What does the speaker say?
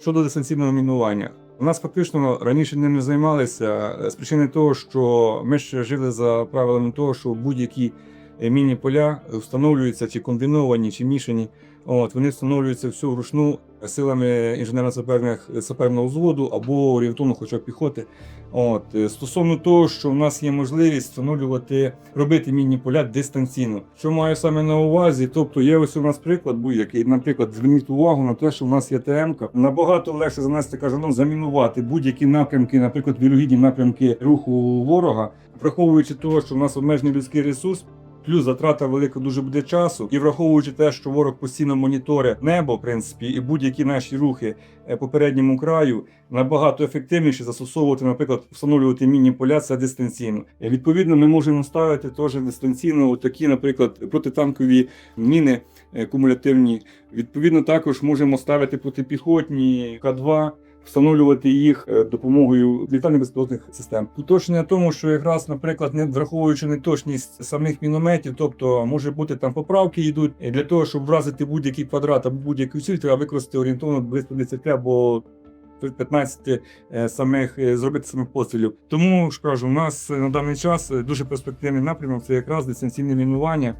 Щодо дистанційного мінування, у нас фактично раніше ним не займалися е, з причини того, що ми ще жили за правилами того, що будь-які е, мінні поля встановлюються чи комбіновані, чи мішані. От вони встановлюються все вручну силами інженерно-саперних саперного взводу або орієнтовно, хоча б піхоти. От е, стосовно того, що в нас є можливість встановлювати, робити мінні поля дистанційно. Що маю саме на увазі? Тобто є ось у нас приклад будь-який. Наприклад, зверніть увагу на те, що в нас є ТМ. Набагато легше занести каже, ну, замінувати будь-які напрямки, наприклад, вірогідні напрямки руху ворога, враховуючи того, що в нас обмежений людський ресурс. Плюс затрата велика дуже буде часу, і враховуючи те, що ворог постійно моніторить небо, в принципі, і будь-які наші рухи е, по передньому краю набагато ефективніше застосовувати, наприклад, встановлювати мінні поля це дистанційно. Е, Відповідно, ми можемо ставити теж дистанційно такі, наприклад, протитанкові міни е, кумулятивні. Відповідно, також можемо ставити протипіхотні К2. Встановлювати їх е, допомогою літальних безпілотних систем. Уточнення тому, що якраз, наприклад, не враховуючи неточність самих мінометів, тобто може бути там поправки йдуть для того, щоб вразити будь-який квадрат або будь-який ціль, треба використати орієнтовно близько 10 або 15 е, самих е, зробити самих пострілів. Тому ж кажу, у нас на даний час дуже перспективний напрямок це якраз дистанційне мінування.